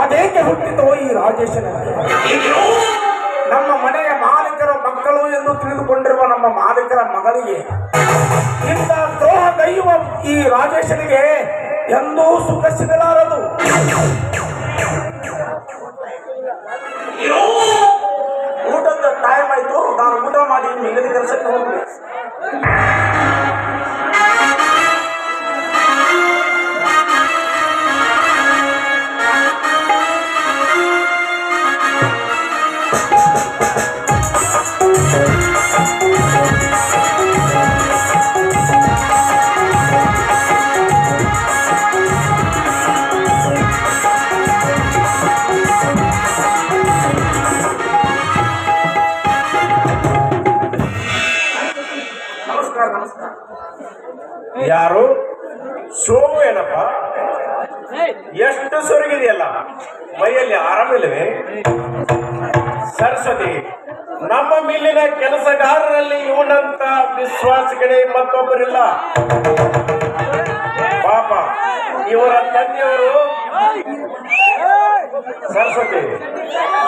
ಅದೇಕೆ ಹುಟ್ಟಿತೋ ಈ ರಾಜೇಶನ. ನಮ್ಮ ಮನೆಯ ಮಾಲೀಕರ ಮಕ್ಕಳು ಎಂದು ತಿಳಿದುಕೊಂಡಿರುವ ನಮ್ಮ ಮಾಲೀಕರ ಮಗಳಿಗೆ ಇಂಥ ದ್ರೋಹ ಕೈಯುವ ಈ ರಾಜೇಶನಿಗೆ ಎಂದೂ ಸುಖ ಸಿಗಲಾರದು. ಊಟದ ಟೈಮ್ ಆಯ್ತು. ನಾನು ಊಟ ಮಾಡಿ ಮೇಲೆ ಕೆಲಸಕ್ಕೆ ಹೋಗ್ಬೇಕು? ಯಾರು? ಸೋಮು ಏನಪ್ಪ? ಎಷ್ಟು ಸೊರಗಿದೆಯಲ್ಲ? ಮೈಯಲ್ಲಿ ಆರಾಮಿಲ್ಲವೇ ಸರಸ್ವತಿ ನಮ್ಮ ಮಿಲ್ಲಿನ ಕೆಲಸಗಾರರಲ್ಲಿ ಇವನಂತ ವಿಶ್ವಾಸಗಳೇ ಮತ್ತೊಬ್ಬರಿಲ್ಲ. ಪಾಪ ಇವರ ತಂದೆಯವರು ಸರಸ್ವತಿ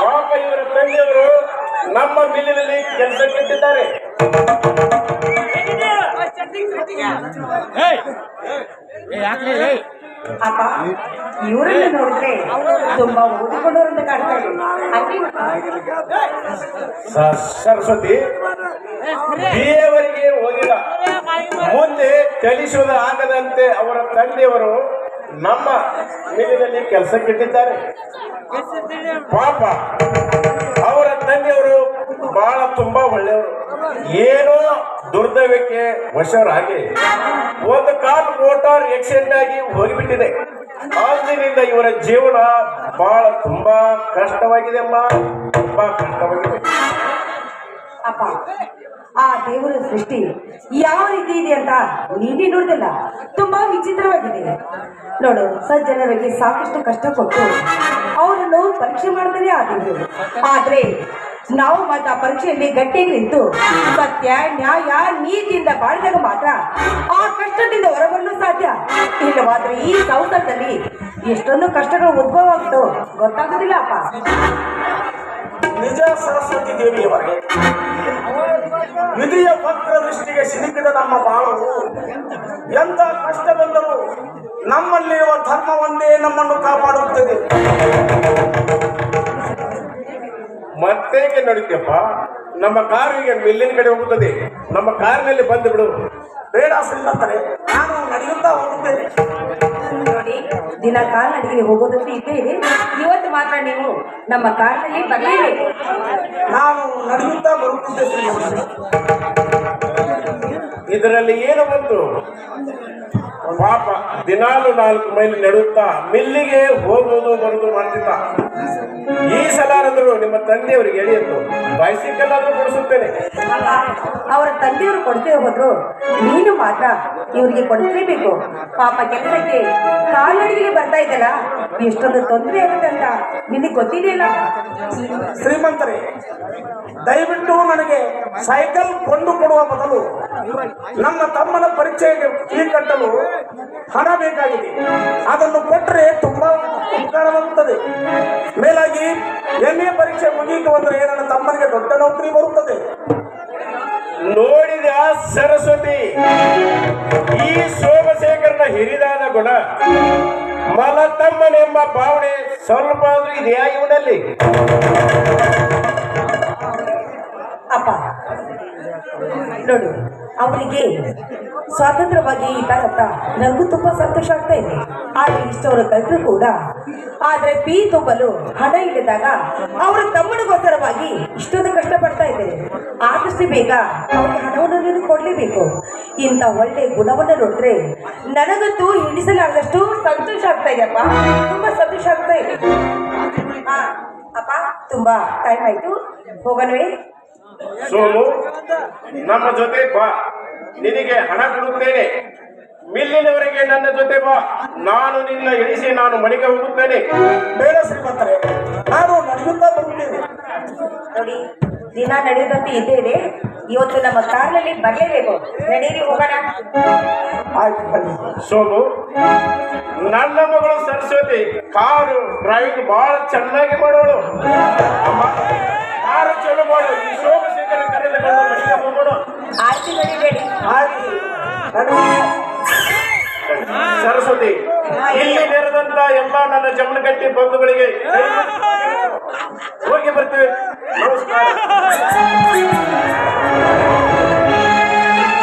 ಪಾಪ ಇವರ ತಂದೆಯವರು ನಮ್ಮ ಮಿಲ್ಲಿನಲ್ಲಿ ಕೆಲಸಕ್ಕಿಟ್ಟಿದ್ದಾರೆ ಅಪ್ಪ ಇವರನ್ನ ನೋಡಿದ್ರೆ ತುಂಬಾ ಓದಿಕೊಂಡವರಂತ ಕಾಣ್ತಾ ಸರಸ್ವತಿ ದೇವರಿಗೆ ಓದಿಲ್ಲ ಮುಂದೆ ಕಲಿಸುವುದು ಆಗದಂತೆ ಅವರ ತಂದೆಯವರು ನಮ್ಮ ಕೆಲಸ ಕೆಲಸಕ್ಕಿಟ್ಟಿದ್ದಾರೆ. ಪಾಪ ಅವರ ತಂದೆಯವರು ಬಹಳ ತುಂಬಾ ಒಳ್ಳೆಯವರು. ಏನೋ ದುರ್ದೈವಕ್ಕೆ ವಶರಾಗಿ. ಒಂದು ಕಾಲ್ ಮೋಟಾರ್ ಆಕ್ಸಿಡೆಂಟ್ ಆಗಿ ಹೋಗಿಬಿಟ್ಟಿದೆ. ಆದ್ದರಿಂದ ಇವರ ಜೀವನ ಬಹಳ ತುಂಬಾ ಕಷ್ಟವಾಗಿದೆ ಅಮ್ಮ. ತುಂಬಾ ಕಷ್ಟವಾಗಿದೆ. ಆ ದೇವರ ಸೃಷ್ಟಿ ಯಾವ ರೀತಿ ಇದೆ ಅಂತ ನೀನೇ ನೋಡುದಿಲ್ಲ, ತುಂಬಾ ವಿಚಿತ್ರವಾಗಿದೆ. ನೋಡು, ಸಜ್ಜನರಿಗೆ ಸಾಕಷ್ಟು ಕಷ್ಟ ಕೊಟ್ಟು ಅವರನ್ನು ಪರೀಕ್ಷೆ ಮಾಡ್ತಾನೆ ಆ ದೇವರು. ಆದ್ರೆ ನಾವು ಮಾತ್ರ ಆ ಪರೀಕ್ಷೆಯಲ್ಲಿ ಗಟ್ಟಿಗೆ ನಿಂತು ಸತ್ಯ, ನ್ಯಾಯ, ನೀತಿಯಿಂದ ಬಾಳಿದಾಗ ಮಾತ್ರ ಆ ಕಷ್ಟದಿಂದ ಹೊರಬರಲು ಸಾಧ್ಯ. ಇಲ್ಲವಾದ್ರೆ ಈ ಸಂಸಾರದಲ್ಲಿ ಎಷ್ಟೊಂದು ಕಷ್ಟಗಳು ಉದ್ಭವ ಆಗ್ತೋ ಗೊತ್ತಾಗೋದಿಲ್ಲ ಅಪ್ಪ. ನಿಜ ಸರಸ್ವತಿ ದೇವಿಯವರೇ ವಿಧಿಯ ಪತ್ರ ದೃಷ್ಟಿಗೆ ಸಿಲುಕಿದ ನಮ್ಮ ಬಾಳು ಎಂತ ಕಷ್ಟ ಬಂದರೂ ನಮ್ಮಲ್ಲಿರುವ ಧರ್ಮವನ್ನೇ ನಮ್ಮನ್ನು ಕಾಪಾಡುತ್ತದೆ. ಮತ್ತೇಕೆ ನಡೀತಪ್ಪ ನಮ್ಮ ಕಾರು ಈಗ ಮಿಲ್ಲಿನ ಕಡೆ ಹೋಗುತ್ತದೆ. ನಮ್ಮ ಕಾರಿನಲ್ಲಿ ಬಂದು ಬಿಡು. ಬೇಡ ಶ್ರೀಮಂತರೆ ನಾನು ನಡೆಯುತ್ತಾ ಹೋಗುತ್ತೇನೆ. ನೋಡಿ ದಿನ ಕಾಲ್ನಡಿಗೆ ಹೋಗೋದಂತೆ ಇದ್ದೇ ಇದೆ. ಇವತ್ತು ಮಾತ್ರ ನೀವು ನಮ್ಮ ಕಾರಿನಲ್ಲಿ ಬರಲೇಬೇಕು ನಾನು ನಡೆಯುತ್ತಾ ಬರುತ್ತಿದ್ದೆ ಶ್ರೀಮಂತರೆ ಇದರಲ್ಲಿ ಏನು ಬಂತು? ಪಾಪ ದಿನಾಲು ನಾಲ್ಕು ಮೈಲಿ ನಡುತ್ತಾ ಮಿಲ್ಲಿಗೆ ಹೋಗುವುದು ಬರುವುದು ಮಾಡ್ತಿದ್ದ. ಈ ಸಲ ಆದರೂ ನಿಮ್ಮ ತಂದೆಯವರಿಗೆ ಎಳೆಯತ್ತು. ಬೈಸಿಕಲ್ ಆದ್ರೂ ಕೊಡಿಸುತ್ತೇನೆ. ಅವರ ತಂದೆಯವರು ಕೊಡ್ತೇ ಹೋದ್ರು. ನೀನು ಮಾತ್ರ ಇವರಿಗೆ ಕೊಡಿಸಲೇಬೇಕು. ಪಾಪ ಕೆಲಸಕ್ಕೆ ಕಾಲ್ನಡಿಗೆ ಬರ್ತಾ ಇದ್ದಲ್ಲ. ಎಷ್ಟೊಂದು ತೊಂದರೆ ಆಗುತ್ತೆ ಅಂತ ನಿನಗೆ ಗೊತ್ತಿದೆಯಲ್ಲ ಶ್ರೀಮಂತರೇ ದಯವಿಟ್ಟು ನನಗೆ ಸೈಕಲ್ ಕೊಂಡು ಕೊಡುವ ಬದಲು ನನ್ನ ತಮ್ಮನ ಪರಿಚಯಕ್ಕೆ ಈ ಕಟ್ಟಲು ಹಣ ಬೇಕಾಗಿದೆ ಅದನ್ನು ಕೊಟ್ಟರೆ ತುಂಬಾ ಉಪಕಾರವಾಗುತ್ತದೆ. ಮೇಲಾಗಿ ಎಂ ಎ ಪರೀಕ್ಷೆ ಮುಗಿಯಿತು ಅಂದ್ರೆ ನನ್ನ ತಮ್ಮನಿಗೆ ದೊಡ್ಡ ನೌಕರಿ ಬರುತ್ತದೆ. ನೋಡಿದ ಸರಸ್ವತಿ, ಈ ಸೋಮಶೇಖರನ ಹಿರಿದಾದ ಗುಣ, ಮಲತಮ್ಮನೆಂಬ ಭಾವನೆ ಸ್ವಲ್ಪ ಆದ್ರೂ ಇದೆಯಾ ಇವನಲ್ಲಿ? ನೋಡು ಅವರಿಗೆ ಸ್ವಾತಂತ್ರ್ಯವಾಗಿ ಭಾರತ ನನಗೂ ತುಂಬಾ ಸಂತೋಷ ಆಗ್ತಾ ಇದೆ. ಆದ್ರೆ ಇಷ್ಟವರು ಕಲ್ತರು ಕೂಡ. ಆದ್ರೆ ಪಿ ತುಂಬಲು ಹಣ ಇಲ್ಲದಾಗ ಅವರ ತಮ್ಮನಿಗೋಸ್ಕರವಾಗಿ ಇಷ್ಟೊಂದು ಕಷ್ಟಪಡ್ತಾ ಇದ್ದಾರೆ. ಆದಷ್ಟು ಬೇಗ ಅವ್ರಿಗೆ ಹಣವನ್ನು ನೀನು ಕೊಡ್ಲೇಬೇಕು. ಇಂಥ ಒಳ್ಳೆ ಗುಣವನ್ನು ನೋಡಿದ್ರೆ ನನಗಂತೂ ಎಣಿಸಲಾರದಷ್ಟು ಸಂತೋಷ ಆಗ್ತಾ ಇದೆಯಪ್ಪ ತುಂಬಾ ಸಂತೋಷ ಆಗ್ತಾ ಇದೆ. ಅಪ್ಪ, ತುಂಬಾ ಟೈಮ್ ಆಯ್ತು. ಹೋಗೋಣವೇ. ಸೋಮು ನಮ್ಮ ಜೊತೆ ಬಾ. ನಿನಗೆ ಹಣ ಕೊಡುತ್ತೇನೆ. ಮಿಲ್ಲಿನವರೆಗೆ ನನ್ನ ಜೊತೆ ಬಾ. ನಾನು ನಿನ್ನ ಇಳಿಸಿ ನಾನು ಮನೆಗೆ ಹೋಗುತ್ತೇನೆ. ಬೇಡ ಶ್ರೀಮಂತರೇ ನಾನು ನಡೆಯುತ್ತಾ ನೋಡಿ ದಿನ ನಡೆಯುವಂತೆ ಇದ್ದೇವೆ. ಇವತ್ತು ನಮ್ಮ ಕಾರ್ನಲ್ಲಿ ಬರಲೇಬೇಕು. ನಡೀರಿ ಹೋಗೋಣ. ನನ್ನ ಮಗಳು ಸರಸ್ವತಿ ಕಾರು ಡ್ರೈವಿಂಗ್ ಬಹಳ ಚೆನ್ನಾಗಿ ಮಾಡೋಳು ಅಮ್ಮ. ಸರಸ್ವತಿ ಇಲ್ಲಿ ನೆರೆದಂತ ಎಲ್ಲ ನನ್ನ ಜಮನಗಟ್ಟಿ ಬಂಧುಗಳಿಗೆ ಹೋಗಿ ಬರ್ತೀವಿ. ನಮಸ್ಕಾರ.